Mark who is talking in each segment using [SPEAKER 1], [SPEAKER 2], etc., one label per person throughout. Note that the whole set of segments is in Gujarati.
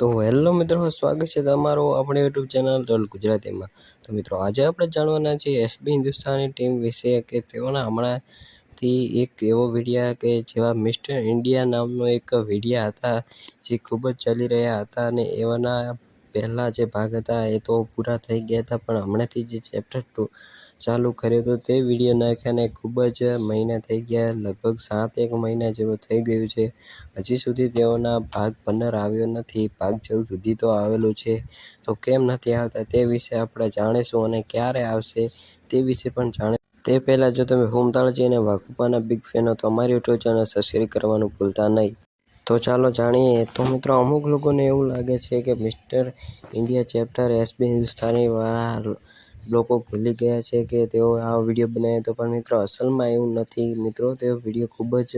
[SPEAKER 1] તો હેલો મિત્રો, સ્વાગત છે તમારો આપણી યુટ્યુબ ચેનલ રોલ ગુજરાતીમાં. તો મિત્રો, આજે આપણે જાણવાના છીએ એસબી હિન્દુસ્તાની ટીમ વિશે કે તેઓના હમણાંથી એક એવો વિડીયા કે જેવા મિસ્ટર ઇન્ડિયા નામનો એક વિડીયા હતા, જે ખૂબ જ ચાલી રહ્યા હતા અને એવાના પહેલાં જે ભાગ હતા એ તો પૂરા થઈ ગયા હતા, પણ હમણાંથી જે ચેપ્ટર ટુ ચાલુ કર્યું હતું. તે વીડિયો નાખ્યાને ખૂબ જ મહિના થઈ ગયા. લગભગ સાત એક મહિના જેવું થઈ ગયું છે. હજી સુધી તેઓના ભાગ પંદર આવ્યો નથી. ભાગ ચૌદ સુધી તો આવેલું છે. તો કેમ નથી આવતા તે વિશે આપણે જાણીશું અને ક્યારે આવશે તે વિશે પણ જાણે તે પહેલાં જો તમે હોમતાળજી અને વાઘુપાના બિગ ફેન હો તો અમારી યુટ્યુબ ચેનલ સબસ્ક્રાઈબ કરવાનું ભૂલતા નહીં. તો ચાલો જાણીએ. તો મિત્રો, અમુક લોકોને એવું લાગે છે કે મિસ્ટર ઇન્ડિયા ચેપ્ટર એસબી હિન્દુસ્તાનીવાળા લોકો ભૂલી ગયા છે કે તેઓ આ વીડિયો બનાવ્યો હતો પણ મિત્રો અસલમાં એવું નથી. મિત્રો, તે વીડિયો ખૂબ જ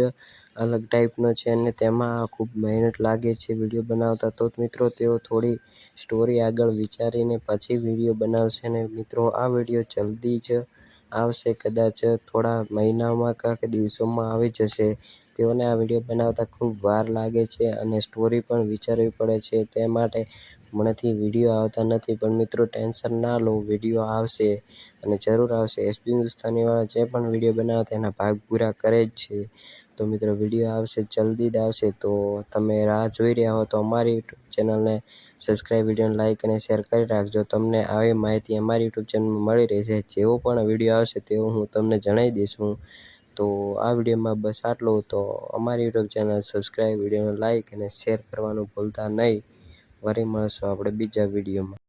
[SPEAKER 1] અલગ ટાઈપનો છે અને તેમાં ખૂબ મહેનત લાગે છે વીડિયો બનાવતા. તો મિત્રો, તેઓ થોડી સ્ટોરી આગળ વિચારીને પછી વીડિયો બનાવશે અને મિત્રો, આ વીડિયો જલ્દી જ આવશે. કદાચ થોડા મહિનામાં કે દિવસોમાં આવી જશે. તેઓને આ વીડિયો બનાવતા ખૂબ વાર લાગે છે અને સ્ટોરી પણ વિચારવી પડે છે. તે માટે હમણાંથી વીડિયો આવતા નથી, પણ મિત્રો ટેન્શન ના લો વીડિયો આવશે અને જરૂર આવશે. એસપી હિન્દુસ્તાનીવાળા જે પણ વીડિયો બનાવે તેના ભાગ પૂરા કરે જ છે. તો મિત્રો વીડિયો આવશે, જલ્દી જ આવશે. તો તમે રાહ જોઈ રહ્યા હો તો અમારી યુટ્યુબ ચેનલને સબસ્ક્રાઈબ વિડીયોને લાઇક અને શેર કરી રાખજો. તમને આવી માહિતી અમારી યુટ્યુબ ચેનલમાં મળી રહેશે. જેવો પણ વીડિયો આવશે તેવો હું તમને જણાવી દઈશું. તો આ વિડીયોમાં બસ આટલું. તો અમારી યુટ્યુબ ચેનલ સબસ્ક્રાઈબ વિડીયોને લાઇક અને શેર કરવાનું ભૂલતા નહીં. વળી મળીશું આપણે બીજા વિડીયોમાં.